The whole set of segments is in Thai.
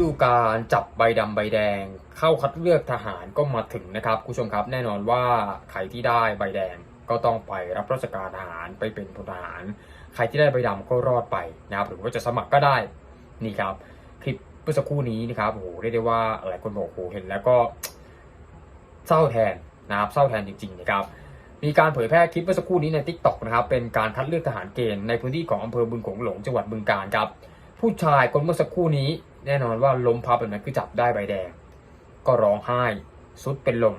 ดูการจับใบดำใบแดง เข้าคัดเลือกทหารก็มาถึงนะครับคุณผู้ชมครับแน่นอนว่าใครที่ได้ใบแดงก็ต้องไปรับราชการทหารไปเป็นพลทหาร ใครที่ได้ใบดำก็รอดไปนะครับหรือว่าจะสมัครก็ได้นี่ครับ คลิปเมื่อสักครู่นี้นะครับโอ้โหเรียกได้ว่าหลายคนบอกโอ้โหเห็นแล้วก็เศร้าแทนนะครับเศร้าแทนจริงๆนะครับมีการเผยแพร่คลิปเมื่อสักครู่นี้ใน t ิ k t o k นะครับเป็นการคัดเลือกทหารเกณฑ์ในพื้นที่ของอำเภอบึงโขงหลงจังหวัดบึงกาฬครับผู้ชายคนเมื่อสักครู่นี้ แน่นอนว่าล้มพับแบบนั้นคือจับได้ใบแดง ก็ร้องไห้สุดเป็นลม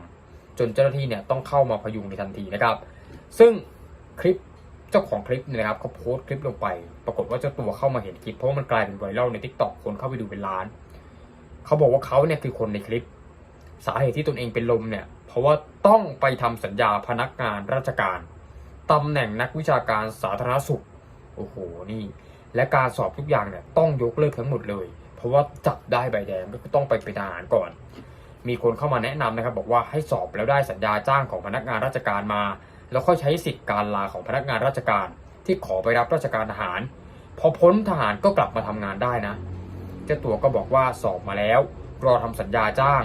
จนเจ้าหน้าที่เนี่ยต้องเข้ามาพยุงในทันทีนะครับ ซึ่งคลิปเจ้าของคลิปเนี่ยนะครับเขาโพสต์คลิปลงไป ปรากฏว่าเจ้าตัวเข้ามาเห็นคลิปเพราะว่ามันกลายเป็นไวรัลใน t ิ k t o k คนเข้าไปดูเป็นล้านเขาบอกว่าเขาเนี่ยคือคนในคลิป สาเหตุที่ตนเองเป็นลมเนี่ย เพราะว่าต้องไปทำสัญญาพนักงานราชการตำแหน่งนักวิชาการสาธารณสุขโอ้โหนี่ และการสอบทุกอย่างเนี่ยต้องยกเลิกทั้งหมดเลย ราะว่าจับได้ใบแดงก็ต้องไปเป็นทหารก่อน มีคนเข้ามาแนะนำนะครับ บอกว่าให้สอบแล้วได้สัญญาจ้างของพนักงานราชการมา แล้วค่อยใช้สิทธิ์การลาของพนักงานราชการ ที่ขอไปรับราชการทหาร พอพ้นทหารก็กลับมาทำงานได้นะเจ้าตัวก็บอกว่าสอบมาแล้วรอทำสัญญาจ้าง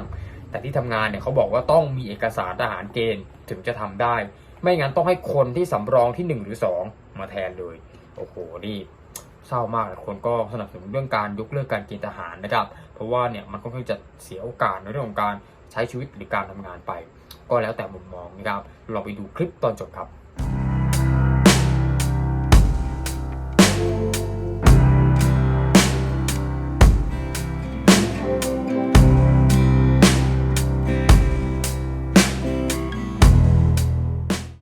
แต่ที่ทำงานเนี่ยเขาบอกว่าต้องมีเอกสารทหารเกณฑ์ถึงจะทำได้ ไม่งั้นต้องให้คนที่สำรองที่หนึ่งหรือสองมาแทนเลย โอ้โหนี่ เศร้ามากคนก็สนับสนุนเรื่องการยกเลิกการเกณฑ์ทหารนะครับ เพราะว่าเนี่ยมันก็ค่อนจะเสียโอกาสในเรื่องของการใช้ชีวิตหรือการทำงานไป ก็แล้วแต่มุมมองนะครับ เราไปดูคลิปตอนจบครับ